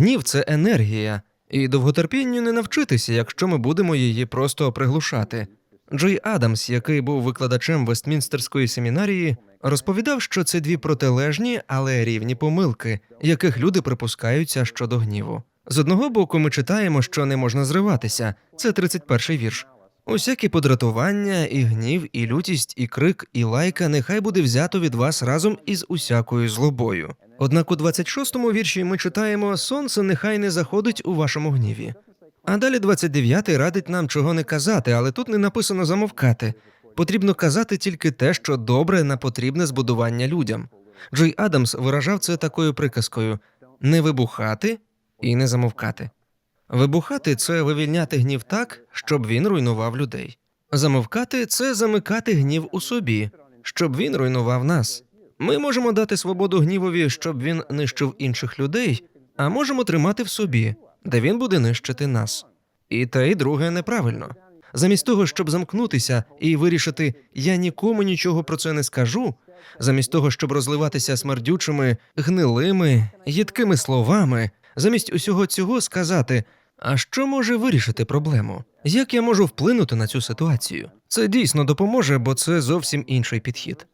Гнів це енергія, і довготерпінню не навчитися, якщо ми будемо її просто приглушати. Джей Адамс, який був викладачем Вестмінстерської семінарії, розповідав, що це дві протилежні, але рівні помилки, яких люди припускаються щодо гніву. З одного боку, ми читаємо, що не можна зриватися. Це 31-й вірш. Усякі подратування, і гнів, і лютість, і крик, і лайка нехай буде взято від вас разом із усякою злобою. Однак у 26-му вірші ми читаємо Сонце нехай не заходить у вашому гніві. А далі 29-й радить нам чого не казати, але тут не написано замовкати. Потрібно казати тільки те, що добре на потрібне збудування людям. Джей Адамс виражав це такою приказкою: не вибухати і не замовкати. Вибухати це вивільняти гнів так, щоб він руйнував людей. Замовкати це замикати гнів у собі, щоб він руйнував нас. Ми можемо дати свободу гнівові, щоб він нищив інших людей, а можемо тримати в собі, де він буде нищити нас. І те, і друге неправильно. Замість того, щоб замкнутися і вирішити я нікому нічого про це не скажу, замість того, щоб розливатися смердючими, гнилими, їдкими словами, замість усього цього сказати: а що може вирішити проблему? Як я можу вплинути на цю ситуацію? Це дійсно допоможе, бо це зовсім інший підхід.